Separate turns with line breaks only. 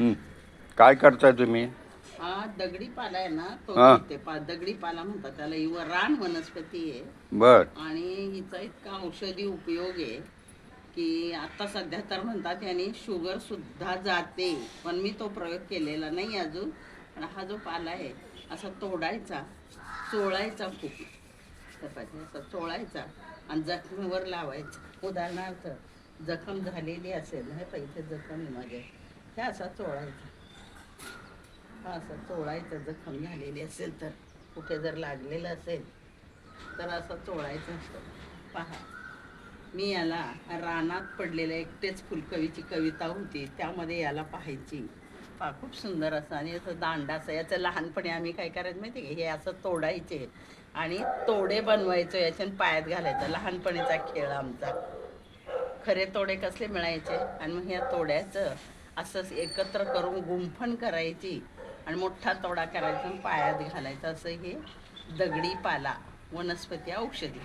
हं. काय करताय तुम्ही?
हा दगडी पाला आहे ना तो
हा.
पा दगडी पाला म्हणतात त्याला. ही रान वनस्पती आहे.
बर.
आणि हिचा इतका औषधी उपयोग आहे की आता सध्या तर म्हणतात याने शुगर सुद्धा जाते. पण मी तो प्रयोग केलेला नाही अजून. पण हा जो पाला आहे असा तोडायचा चोळायचा खूप. असा चोळायचा आणि जखमेवर लावायचा. उदाहरणार्थ जखम झालेली असेल हे पैसे जखम आहे माझ्या. हे असा चोळायचा हा असं चोळायचं जखम झालेली असेल तर कुठे जर लागलेलं असेल तर असं चोळायचं असतं. पहा मी याला रानात पडलेल्या एकटेच फुलकवीची कविता होती त्यामध्ये याला पाहायची. पा खूप सुंदर असं आणि असं दांडा असं याचं लहानपणी आम्ही काय करायचं माहिती आहे हे असं तोडायचे आणि तोडे बनवायचो याच्यानं पायात घालायचं. लहानपणीचा खेळ आमचा. खरे तोडे कसले मिळायचे? आणि मग ह्या तोड्याचं असं एकत्र करून गुंफण करायची आणि मोठा तोडा करायचा पायात घालायचा असं हे दगडी पाला वनस्पती औषधी.